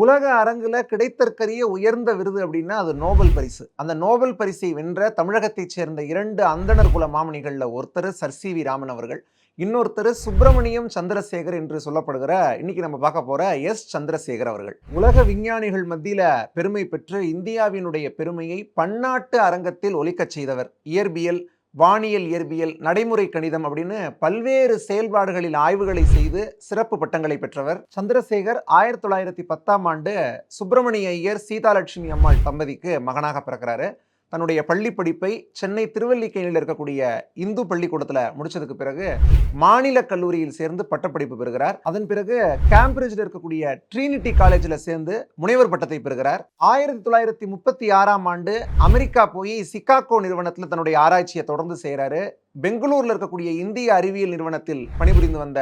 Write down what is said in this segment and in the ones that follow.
உலக அரங்கில் கிடைத்தற்கரிய உயர்ந்த விருது அப்படின்னா அது நோபல் பரிசு. அந்த நோபல் பரிசை வென்ற தமிழகத்தைச் சேர்ந்த இரண்டு அந்தணர் குல மாமணிகளில் ஒருத்தர் சர் சி வி ராமன் அவர்கள் இன்னொருத்தர் சுப்பிரமணியம் சந்திரசேகர் என்று சொல்லப்படுகிற இன்னைக்கு நம்ம பார்க்க போற எஸ் சந்திரசேகர் அவர்கள். உலக விஞ்ஞானிகள் மத்தியில பெருமை பெற்று இந்தியாவினுடைய பெருமையை பன்னாட்டு அரங்கத்தில் ஒலிக்கச் செய்தவர் இயற்பியல் வானியல் இயற்பியல் நடைமுறை கணிதம் அப்படின்னு பல்வேறு செயல்பாடுகளில் ஆய்வுகளை செய்து சிறப்பு பட்டங்களை பெற்றவர். சந்திரசேகர் ஆயிரத்தி தொள்ளாயிரத்தி பத்தாம் ஆண்டு சுப்பிரமணிய ஐயர் சீதாலட்சுமி அம்மாள் தம்பதிக்கு மகனாக பிறக்கிறாரு. தன்னுடைய பள்ளி படிப்பை சென்னை திருவல்லிக்கேணியில் இருக்கக்கூடிய இந்து பள்ளிக்கூடத்தில் முடிச்சதுக்கு பிறகு மாநில கல்லூரியில் சேர்ந்து பட்டப்படிப்பு பெறுகிறார். அதன் பிறகு கேம்பிரிட்ஜில் இருக்கக்கூடிய ட்ரினிட்டி காலேஜில் சேர்ந்து முனைவர் பட்டத்தை பெறுகிறார். ஆயிரத்தி தொள்ளாயிரத்தி முப்பத்தி ஆறாம் ஆண்டு அமெரிக்கா போய் சிகாகோ நிறுவனத்தில் தன்னுடைய ஆராய்ச்சியை தொடர்ந்து செய்கிறாரு பெங்களூரில் இருக்கக்கூடிய இந்திய அறிவியல் நிறுவனத்தில் பணிபுரிந்து வந்த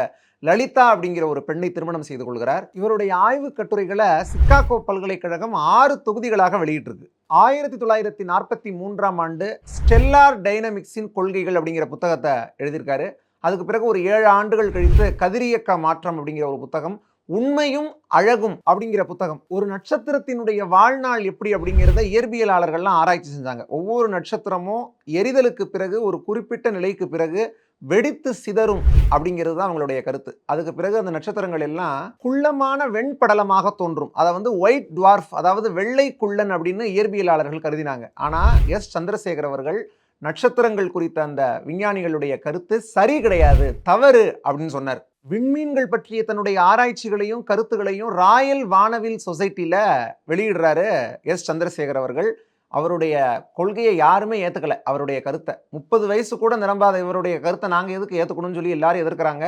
லலிதா அப்படிங்கிற ஒரு பெண்ணை திருமணம் செய்து கொள்கிறார். இவருடைய ஆய்வு கட்டுரைகளை சிக்காகோ பல்கலைக்கழகம் ஆறு தொகுதிகளாக வெளியிட்டிருக்கு. ஆயிரத்தி தொள்ளாயிரத்தி நாற்பத்தி மூன்றாம் ஆண்டு ஸ்டெல்லார் டைனமிக்ஸின் கொள்கைகள் அப்படிங்கிற புத்தகத்தை எழுதியிருக்காரு. அதுக்கு பிறகு ஒரு ஏழு ஆண்டுகள் கழித்து கதிரியக்க மாற்றம் அப்படிங்கிற ஒரு புத்தகம் உண்மையும் அழகும் அப்படிங்கிற புத்தகம். ஒரு நட்சத்திரத்தினுடைய வாழ்நாள் எப்படி அப்படிங்கிறத இயற்பியலாளர்கள்லாம் ஆராய்ச்சி செஞ்சாங்க. ஒவ்வொரு நட்சத்திரமும் எரிதலுக்கு பிறகு ஒரு குறிப்பிட்ட நிலைக்கு பிறகு வெடித்து சிதறும் அப்படிங்கிறது தான் அவங்களுடைய கருத்து. அதுக்கு பிறகு அந்த நட்சத்திரங்கள் எல்லாம் குள்ளமான வெண்படலமாக தோன்றும். அதை வந்து ஒயிட் டுவார்ஃப் அதாவது வெள்ளை குள்ளன் அப்படின்னு இயற்பியலாளர்கள் கருதினாங்க. ஆனால் எஸ். சந்திரசேகர் அவர்கள் நட்சத்திரங்கள் குறித்த அந்த விஞ்ஞானிகளுடைய கருத்து சரி கிடையாது தவறு அப்படின்னு சொன்னார். விண்மீன்கள் பற்றிய தன்னுடைய ஆராய்ச்சிகளையும் கருத்துகளையும் ராயல் வானவில் சொசைட்டியில் வெளியிடுறாரு எஸ். சந்திரசேகர் அவர்கள். அவருடைய கொள்கையை யாருமே ஏற்றுக்கல அவருடைய கருத்தை. முப்பது வயசு கூட நிரம்பாத இவருடைய கருத்தை நாங்கள் எதுக்கு ஏற்றுக்கணும்னு சொல்லி எல்லாரும் எதிர்க்கிறாங்க.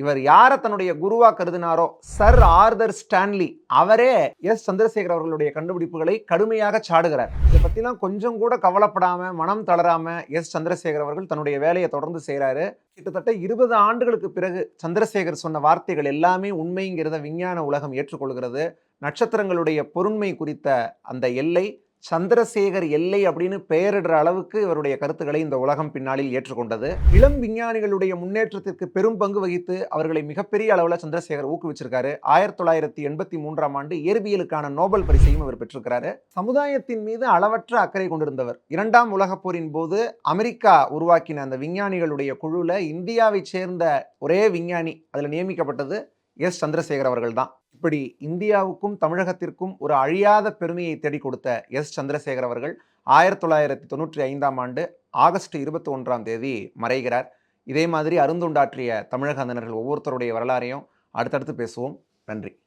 இவர் யாரை தன்னுடைய குருவா கருதினாரோ சர் ஆர்தர் ஸ்டான்லி அவரே எஸ். சந்திரசேகர் அவர்களுடைய கண்டுபிடிப்புகளை கடுமையாக சாடுகிறார். இதை பற்றிலாம் கொஞ்சம் கூட கவலைப்படாம மனம் தளராம எஸ். சந்திரசேகர் அவர்கள் தன்னுடைய வேலையை தொடர்ந்து செய்கிறாரு கிட்டத்தட்ட இருபது ஆண்டுகளுக்கு பிறகு சந்திரசேகர் சொன்ன வார்த்தைகள் எல்லாமே உண்மைங்கிறத விஞ்ஞான உலகம் ஏற்றுக்கொள்கிறது. நட்சத்திரங்களுடைய பொருண்மை குறித்த அந்த எல்லை சந்திரசேகர் எல்லை அப்படின்னு பெயரிடுற அளவுக்கு இவருடைய கருத்துக்களை இந்த உலகம் பின்னாளில் ஏற்றுக்கொண்டது. இளம் விஞ்ஞானிகளுடைய முன்னேற்றத்திற்கு பெரும் பங்கு வகித்து அவர்களை மிகப்பெரிய அளவில் சந்திரசேகர் ஊக்குவிச்சிருக்காரு. ஆயிரத்தி தொள்ளாயிரத்தி எண்பத்தி மூன்றாம் ஆண்டு இயற்பியலுக்கான நோபல் பரிசையும் அவர் பெற்றிருக்கிறாரு. சமுதாயத்தின் மீது அளவற்ற அக்கறை கொண்டிருந்தவர். இரண்டாம் உலகப் போரின் போது அமெரிக்கா உருவாக்கின அந்த விஞ்ஞானிகளுடைய குழுல இந்தியாவை சேர்ந்த ஒரே விஞ்ஞானி அதில் நியமிக்கப்பட்டது. எஸ். சந்திரசேகர் அவர்கள் தான் இப்படி இந்தியாவுக்கும் தமிழகத்திற்கும் ஒரு அழியாத பெருமையை தேடி கொடுத்த எஸ். சந்திரசேகர் அவர்கள் ஆயிரத்தி தொள்ளாயிரத்தி தொண்ணூற்றி ஐந்தாம் ஆண்டு ஆகஸ்ட் இருபத்தி ஒன்றாம் தேதி மறைகிறார். இதே மாதிரி அருந்துண்டாற்றிய தமிழக அந்தனர்கள் ஒவ்வொருத்தருடைய வரலாறையும் அடுத்தடுத்து பேசுவோம். நன்றி.